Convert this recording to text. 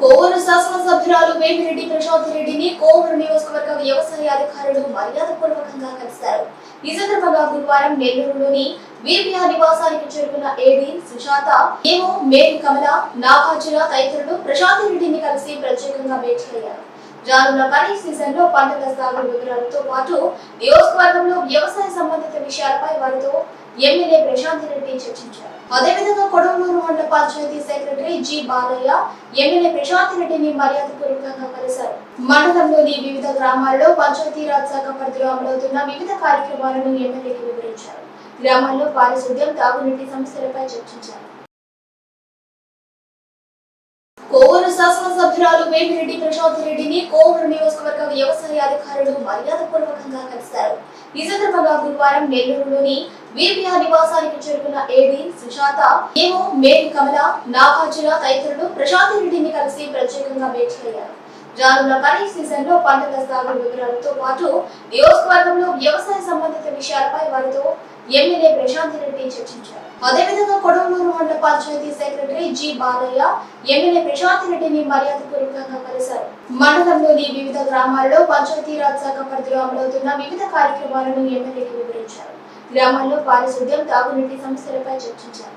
కోవూరు శాసనసభ్యురాలు వేమిరెడ్డి ప్రశాంత్ రెడ్డిని కోవూరు నియోజకవర్గ వ్యవసాయ అధికారులు మర్యాదపూర్వకంగా కలిశారు. ఈ సందర్భంగా గురువారం నెల్లూరులోని వీపీఆర్ నివాసానికి చేరుకున్న ఏడీ సుజాత ఏమో మేరీ కమల నాగార్జున తదితరులు ప్రశాంత్ రెడ్డిని కలిసి ప్రత్యేకంగా భేటీ అయ్యారు. రానున్న ఖరీఫ్ సీజన్లో పంటల సాగు వివరాలతో పాటు నియోజకవర్గంలో వ్యవసాయ సంబంధిత విషయాలపై వారితో ఎమ్మెల్యే ప్రశాంత్ రెడ్డి చర్చించారు. అదేవిధంగా Kodavaluru mandal panchayat secretary G Balayya MLA Prashant రెడ్డిని మర్యాదపూర్వకంగా కలిశారు. మండలంలోని వివిధ గ్రామాల్లో పంచాయతీరాజ్ శాఖ పరిధిలో అమలవుతున్న వివిధ కార్యక్రమాలను ఎమ్మెల్యేకి వివరించారు. గ్రామాల్లో పారిశుద్ధ్యం తాగునీటి సమస్యలపై చర్చించారు. కోవూరు శాసనసభ్యురాలు వేమిరెడ్డి ప్రశాంత్ రెడ్డిని కోవూరు నియోజకవర్గ వ్యవసాయ అధికారులు మర్యాదపూర్వకంగా కలిశారు. ఈ సందర్భంగా గురువారం నెల్లూరులోని వీపీఆర్ నివాసానికి చేరుకున్న ఏడీ సుజాత ఏమో మేరీ కమల నాగార్జున తదితరులు ప్రశాంత్ రెడ్డిని కలిసి ప్రత్యేకంగా భేటీ అయ్యారు. రానున్న ఖరీఫ్ సీజన్లో పంటల సాగు వివరాలతో పాటు నియోజకవర్గంలో వ్యవసాయ సంబంధిత విషయాలపై వారితో ఎమ్మెల్యే ప్రశాంత్ రెడ్డి చర్చించారు. అదేవిధంగా Kodavaluru mandal panchayat secretary G Balayya MLA Prashant రెడ్డిని మర్యాదపూర్వకంగా కలిశారు. మండలంలోని వివిధ గ్రామాల్లో పంచాయతీరాజ్ శాఖ పరిధిలో అమలవుతున్న వివిధ కార్యక్రమాలను ఎమ్మెల్యేకి వివరించారు. గ్రామాల్లో పారిశుద్ధ్యం తాగునీటి సమస్యలపై చర్చించారు.